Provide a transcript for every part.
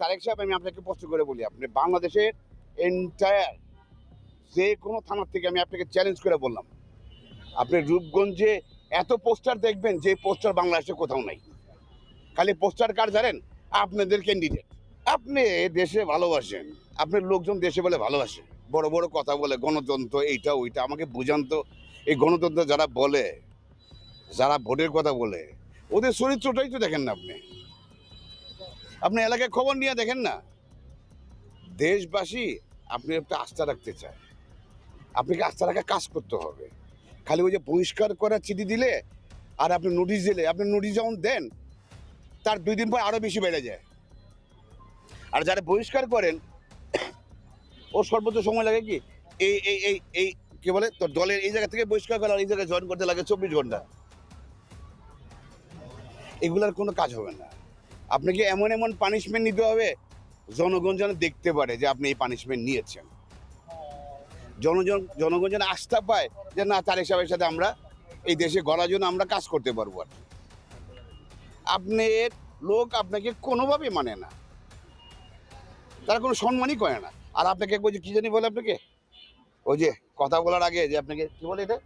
তারেক সাহেব, আমি আপনাকে প্রশ্ন করে বলি, আপনি বাংলাদেশের এন্টায়ার যে কোনো থানার থেকে আমি আপনাকে চ্যালেঞ্জ করে বললাম। আপনি রূপগঞ্জে এত পোস্টার দেখবেন, যে পোস্টার বাংলাদেশে কোথাও নাই। খালি পোস্টার কার জানেন আপনাদের ক্যান্ডিডেট আপনি দেশে ভালোবাসেন। আপনার লোকজন দেশে বলে ভালোবাসে। বড় বড় কথা বলে, গণতন্ত্র এইটা ওইটা, আমাকে বুঝান তো। এই গণতন্ত্র যারা বলে, যারা ভোটের কথা বলে, ওদের চরিত্রটাই তো দেখেন না আপনি। আপনি এলাকায় খবর নিয়ে দেখেন না। দেশবাসী আপনি একটা আস্থা রাখতে চায়। আপনাকে আস্থা রাখা কাজ করতে হবে। খালি ওই যে বহিষ্কার করার চিঠি দিলে আর আপনি নোটিশ দিলে, আপনি নোটিশ যখন দেন, তার দুই দিন পর আরও বেশি বেড়ে যায়। আর যারা বহিষ্কার করেন, ওর সর্বোচ্চ সময় লাগে কি? এই এই এই এই, কি বলে? তোর দলের এই জায়গা থেকে বহিষ্কার করা আর এই জায়গায় জয়েন করতে লাগে চব্বিশ ঘণ্টা। এগুলার কোনো কাজ হবে না। আপনাকে এমন এমন পানিশমেন্ট নিতে হবে, জনগণ যেন দেখতে পারে যে আপনি এই পানিশমেন্ট নিয়েছেন। জনজন, জনগণ যেন আস্থা পায় যে না, তারেক সাহেবের সাথে আমরা এই দেশে গড়ার জন্য আমরা কাজ করতে পারব আর। আপনার লোক আপনাকে কোনোভাবেই মানে না। তারা কোনো সম্মানই করে না। আর আপনাকে যে কি জানি বলে আপনাকে? ওই যে কথা বলার আগে যে আপনাকে কি বলে এটা?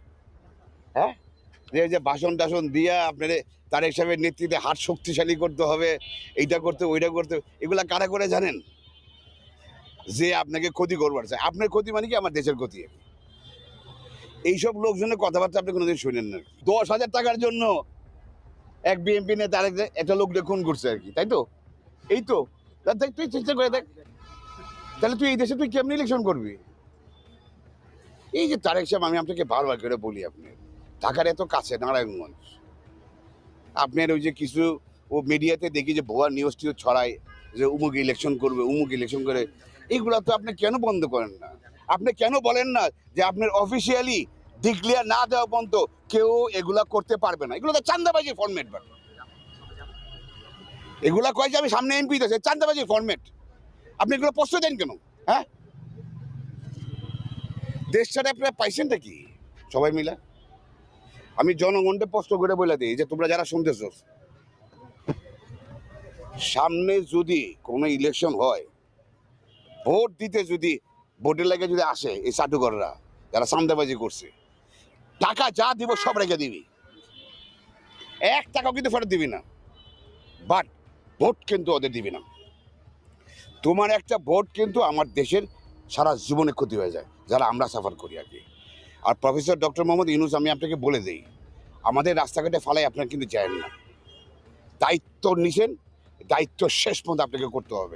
হ্যাঁ? যে যে ভাষণ টাষণ দিয়া আপনার তারেক সাহেবের নেতৃত্বে হাত শক্তিশালী করতে হবে, এইটা করতে, ওইটা করতে, এগুলা কারা করে জানেন? যে আপনাকে ক্ষতি করবার চায়। আপনার ক্ষতি মানে কি? আমার দেশের ক্ষতি। এইসব লোকজনের কথাবার্তা আপনি কোনোদিন শুনেন না। দশ হাজার টাকার জন্য এক বিএমপি নেতা আরেক একটা লোক খুন করছে আর কি, তাই তো? এই তা। দেখ তুই চেষ্টা করে দেখ। তাহলে তুই এই দেশে তুই কেমনি ইলেকশন করবি? এই যে তারেক সাহেব, আমি আপনাকে বারবার করে বলি আপনি ঢাকার এত কাছে, নারায়ণগঞ্জ। আপনার ওই যে কিছু, ও মিডিয়াতে দেখি যে ভুয়া নিউজ ছড়ায়, যে উমুক ইলেকশন করবে, উমুক ইলেকশন করে। এইগুলো তো আপনি কেন বন্ধ করেন না? আপনি কেন বলেন না যে আপনার অফিসিয়ালি ডিক্লেয়ার না দেওয়া পর্যন্ত কেউ এগুলা করতে পারবে না? এগুলো তো চান্দাবাজি ফর্মেট বাট এগুলা কয় যে আমি সামনে এমপি দিয়েছে চান্দাবাজি ফর্মেট আপনি এগুলো প্রশ্ন দেন কেন? হ্যাঁ? দেশ ছাড়া আপনারা পাইছেনটা কি? সবাই মিলা? আমি জনগণকে প্রশ্ন করে বলে দিই যে তোমরা যারা শুনতেছ, সামনে যদি কোনো ইলেকশন হয়, ভোট দিতে যদি, ভোটের লাগে যদি আসে এই চাটুকররা যারা সান্দাবাজি করছে, টাকা যা দিব সব রেখে দিবি। এক টাকাও কিন্তু ফেরত দিবি না। বাট ভোট কিন্তু ওদের দিবি না। তোমার একটা ভোট কিন্তু আমার দেশের সারা জীবনে ক্ষতি হয়ে যায়, যারা আমরা সাফার করি আর কি। আর প্রফেসর ডক্টর মোহাম্মদ ইউনুস, আমি আপনাকে বলে দিই, আমাদের রাস্তাঘাটে ফালাই আপনার কিন্তু যায় না। দায়িত্ব নিছেন, দায়িত্ব শেষ পর্যন্ত আপনাকে করতে হবে।